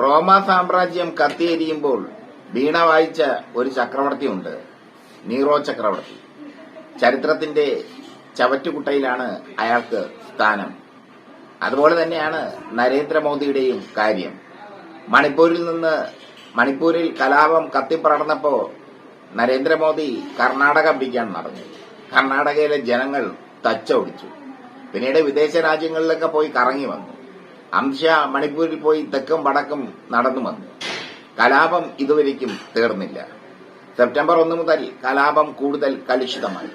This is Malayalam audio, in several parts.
റോമ സാമ്രാജ്യം കത്തിയെരിയുമ്പോൾ വീണ വായിച്ച ഒരു ചക്രവർത്തിയുണ്ട് നീറോ ചക്രവർത്തി. ചരിത്രത്തിന്റെ ചവറ്റുകുട്ടയിലാണ് അയാൾക്ക് സ്ഥാനം. അതുപോലെ തന്നെയാണ് നരേന്ദ്രമോദിയുടെയും കാര്യം. മണിപ്പൂരിൽ നിന്ന് മണിപ്പൂരിൽ കലാപം കത്തിപ്പടർന്നപ്പോ നരേന്ദ്രമോദി കർണാടക പിടിക്കാൻ നടന്നു. കർണാടകയിലെ ജനങ്ങൾ തച്ചോടിച്ചു. പിന്നീട് വിദേശ രാജ്യങ്ങളിലൊക്കെ പോയി കറങ്ങി വന്നു. അംശ മണിപ്പൂരിൽ പോയി തെക്കും വടക്കും നടന്നു വന്നു. കലാപം ഇതുവരേക്കും തീർന്നില്ല. സെപ്റ്റംബർ ഒന്ന് മുതൽ കലാപം കൂടുതൽ കലുഷിതമായി.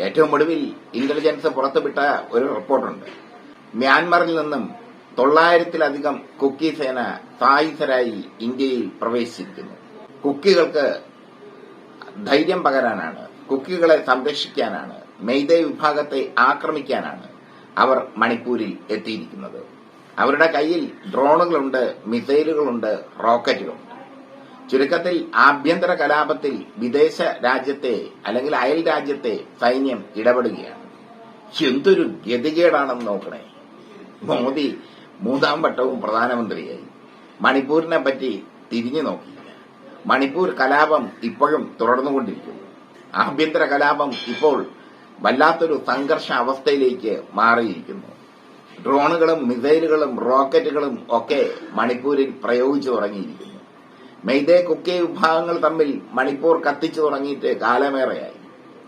ഏറ്റവും ഒടുവിൽ ഇന്റലിജൻസ് പുറത്തുവിട്ട ഒരു റിപ്പോർട്ടുണ്ട്. മ്യാൻമറിൽ നിന്നും തൊള്ളായിരത്തിലധികം കുക്കി സേന സായുധരായി ഇന്ത്യയിൽ പ്രവേശിച്ചിരിക്കുന്നു. കുക്കികൾക്ക് ധൈര്യം പകരാനാണ് കുക്കികളെ സംരക്ഷിക്കാനാണ് മെയ്തേ വിഭാഗത്തെ ആക്രമിക്കാനാണ് അവർ മണിപ്പൂരിൽ എത്തിയിരിക്കുന്നത്. അവരുടെ കയ്യിൽ ഡ്രോണുകളുണ്ട് മിസൈലുകളുണ്ട് റോക്കറ്റുകളുണ്ട് ചുരുക്കത്തിൽ ആഭ്യന്തര കലാപത്തിൽ വിദേശ രാജ്യത്തെ അല്ലെങ്കിൽ അയൽ രാജ്യത്തെ സൈന്യം ഇടപെടുകയാണ്. എന്തൊരു ഗതികേടാണെന്ന് നോക്കണേ. മോദി മൂന്നാം വട്ടവും പ്രധാനമന്ത്രിയായി. മണിപ്പൂരിനെ പറ്റി തിരിഞ്ഞു നോക്കിയില്ല. മണിപ്പൂർ കലാപം ഇപ്പോഴും തുടർന്നുകൊണ്ടിരിക്കുന്നു. ആഭ്യന്തര കലാപം ഇപ്പോൾ വല്ലാത്തൊരു സംഘർഷ അവസ്ഥയിലേക്ക് മാറിയിരിക്കുന്നു. ഡ്രോണുകളും മിസൈലുകളും റോക്കറ്റുകളും ഒക്കെ മണിപ്പൂരിൽ പ്രയോഗിച്ചു തുടങ്ങിയിരിക്കുന്നു. മെയ്തേ കുക്കെ വിഭാഗങ്ങൾ തമ്മിൽ മണിപ്പൂർ കത്തിച്ചു തുടങ്ങിയിട്ട് കാലമേറെയായി.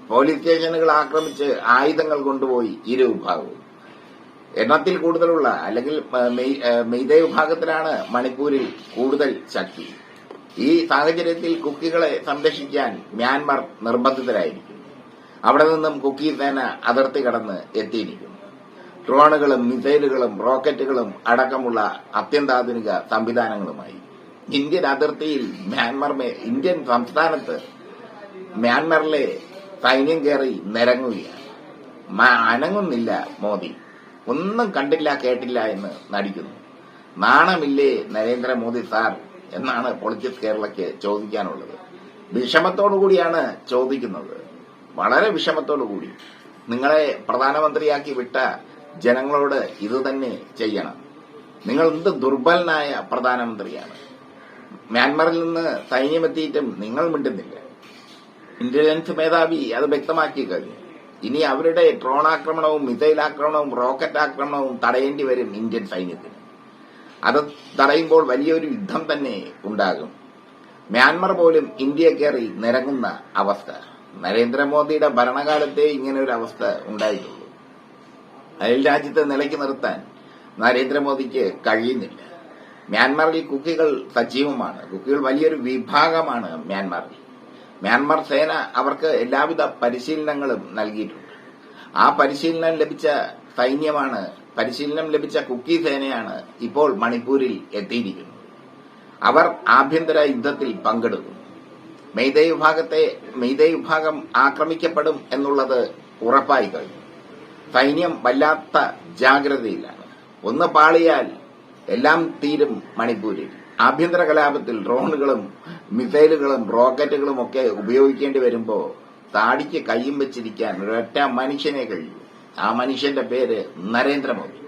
പോലീസ് സ്റ്റേഷനുകൾ ആക്രമിച്ച് ആയുധങ്ങൾ കൊണ്ടുപോയി ഇരു വിഭാഗവും. എണ്ണത്തിൽ കൂടുതലുള്ള അല്ലെങ്കിൽ മെയ്തേ വിഭാഗത്തിലാണ് മണിപ്പൂരിൽ കൂടുതൽ ശക്തി. ഈ സാഹചര്യത്തിൽ കുക്കികളെ സംരക്ഷിക്കാൻ മ്യാൻമാർ നിർബന്ധിതരായിരിക്കും അവിടെ നിന്നും കുക്കി സേന അതിർത്തി കടന്ന് എത്തിയിരിക്കുന്നു. ഡ്രോണുകളും മിസൈലുകളും റോക്കറ്റുകളും അടക്കമുള്ള അത്യന്താധുനിക സംവിധാനങ്ങളുമായി ഇന്ത്യൻ അതിർത്തിയിൽ മ്യാൻമർമേ ഇന്ത്യൻ സംസ്ഥാനത്ത് മ്യാൻമറിലെ സൈന്യം കയറി നിരങ്ങുകയാണ്. അനങ്ങുന്നില്ല മോദി. ഒന്നും കണ്ടില്ല കേട്ടില്ല എന്ന് നടിക്കുന്നു. നാണമില്ലേ നരേന്ദ്രമോദി സാർ എന്നാണ് പൊളിറ്റിക്സ് കേരളയ്ക്ക് ചോദിക്കാനുള്ളത്. വിഷമത്തോടു കൂടിയാണ് ചോദിക്കുന്നത്. വളരെ വിഷമത്തോടു കൂടി. നിങ്ങളെ പ്രധാനമന്ത്രിയാക്കി വിട്ട ജനങ്ങളോട് ഇത് തന്നെ ചെയ്യണം. നിങ്ങൾ എന്ത് ദുർബലനായ പ്രധാനമന്ത്രിയാണ്? മ്യാൻമറിൽ നിന്ന് സൈന്യമെത്തിയിട്ടും നിങ്ങൾ മിണ്ടുന്നില്ല. ഇന്റലിജൻസ് മേധാവി അത് വ്യക്തമാക്കി കഴിഞ്ഞു. ഇനി അവരുടെ ഡ്രോൺ ആക്രമണവും മിസൈൽ ആക്രമണവും റോക്കറ്റ് ആക്രമണവും തടയേണ്ടി വരും ഇന്ത്യൻ സൈന്യത്തിന്. അത് തടയുമ്പോൾ വലിയൊരു യുദ്ധം തന്നെ ഉണ്ടാകും. മ്യാൻമർ പോലും ഇന്ത്യ കയറി നിരങ്ങുന്ന അവസ്ഥ. നരേന്ദ്രമോദിയുടെ ഭരണകാലത്തെ ഇങ്ങനെ ഒരു അവസ്ഥ ഉണ്ടായിട്ടുള്ളൂ അയൽ രാജ്യത്തെ നിലയ്ക്ക് നിർത്താൻ നരേന്ദ്രമോദിക്ക് കഴിയുന്നില്ല. മ്യാൻമറിൽ കുക്കികൾ സജീവമാണ്. കുക്കികൾ വലിയൊരു വിഭാഗമാണ് മ്യാൻമറിൽ. മ്യാൻമാർ സേന അവർക്ക് എല്ലാവിധ പരിശീലനങ്ങളും നൽകിയിട്ടുണ്ട്. ആ പരിശീലനം ലഭിച്ച സൈന്യമാണ് പരിശീലനം ലഭിച്ച കുക്കി സേനയാണ് ഇപ്പോൾ മണിപ്പൂരിൽ എത്തിയിരിക്കുന്നത്. അവർ ആഭ്യന്തര യുദ്ധത്തിൽ പങ്കെടുക്കും മെയ്തേ വിഭാഗത്തെ മെയ്തേ വിഭാഗം ആക്രമിക്കപ്പെടും എന്നുള്ളത് ഉറപ്പായി കഴിഞ്ഞു. സൈന്യം വല്ലാത്ത ജാഗ്രതയിലാണ് ഒന്ന് പാളിയാൽ എല്ലാം തീരും മണിപ്പൂരിൽ. ആഭ്യന്തര കലാപത്തിൽ ഡ്രോണുകളും മിസൈലുകളും റോക്കറ്റുകളും ഒക്കെ ഉപയോഗിക്കേണ്ടി വരുമ്പോ താടിക്ക് കയ്യും വെച്ചിരിക്കാൻ ഒരൊറ്റ മനുഷ്യനെ കഴിയൂ. ആ മനുഷ്യന്റെ പേര് നരേന്ദ്രമോദി.